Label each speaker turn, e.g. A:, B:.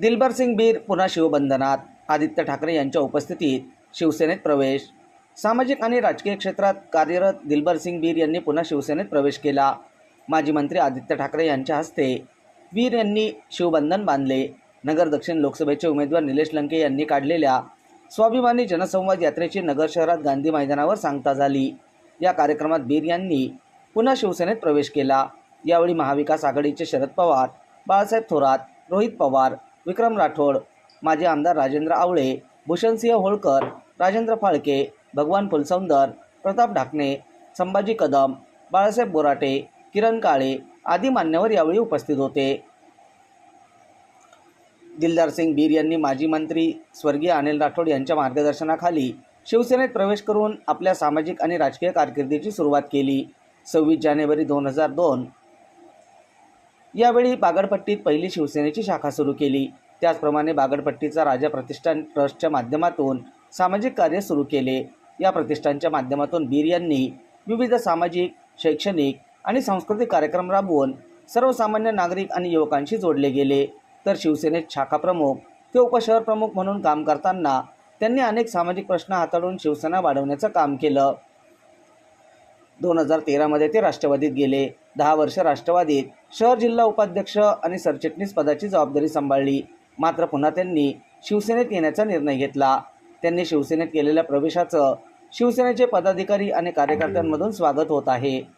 A: दिलबरसिंग बीर पुन्हा शिवबंधनात आदित्य ठाकरे यांच्या उपस्थितीत शिवसेनेत प्रवेश. सामाजिक आणि राजकीय क्षेत्रात कार्यरत दिलबरसिंग बीर यांनी पुन्हा शिवसेनेत प्रवेश केला. माजी मंत्री आदित्य ठाकरे यांच्या हस्ते वीर यांनी शिवबंधन बांधले. नगर दक्षिण लोकसभेचे उमेदवार निलेश लंके यांनी काढलेल्या स्वाभिमानी जनसंवाद यात्रेची नगर शहरात गांधी मैदानावर सांगता झाली. या कार्यक्रमात बीर यांनी पुन्हा शिवसेनेत प्रवेश केला. यावेळी महाविकास आघाडीचे शरद पवार बाळासाहेब थोरात रोहित पवार विक्रम राठोड माजी आमदार राजेंद्र आवळे भूषणसिंह होळकर राजेंद्र फाळके भगवान फुलसौंदर प्रताप ढाकणे संभाजी कदम बाळासाहेब बोराटे किरण काळे आदी मान्यवर यावेळी उपस्थित होते. दिलदार सिंग बीर यांनी माजी मंत्री स्वर्गीय अनिल राठोड यांच्या मार्गदर्शनाखाली शिवसेनेत प्रवेश करून आपल्या सामाजिक आणि राजकीय कारकिर्दीची सुरुवात केली. सव्वीस जानेवारी दोन हजार दोन. यावेळी बागडपट्टीत पहिली शिवसेनेची शाखा सुरू केली. त्याचप्रमाणे बागडपट्टीचा राजा प्रतिष्ठान ट्रस्टच्या माध्यमातून सामाजिक कार्य सुरू केले. या प्रतिष्ठानच्या माध्यमातून बीर यांनी विविध सामाजिक शैक्षणिक आणि सांस्कृतिक कार्यक्रम राबवून सर्वसामान्य नागरिक आणि युवकांशी जोडले गेले. तर शिवसेनेत शाखा प्रमुख ते उपशहर प्रमुख म्हणून काम करताना त्यांनी अनेक सामाजिक प्रश्न हाताळून शिवसेना वाढवण्याचं काम केलं. दोन हजार तेरामध्ये ते राष्ट्रवादीत गेले. दहा वर्ष राष्ट्रवादीत शहर जिल्हा उपाध्यक्ष आणि सरचिटणीस पदाची जबाबदारी सांभाळली. मात्र पुन्हा त्यांनी शिवसेनेत येण्याचा निर्णय घेतला. त्यांनी शिवसेनेत केलेल्या प्रवेशाचं शिवसेनेचे पदाधिकारी आणि कार्यकर्त्यांमधून स्वागत होत आहे.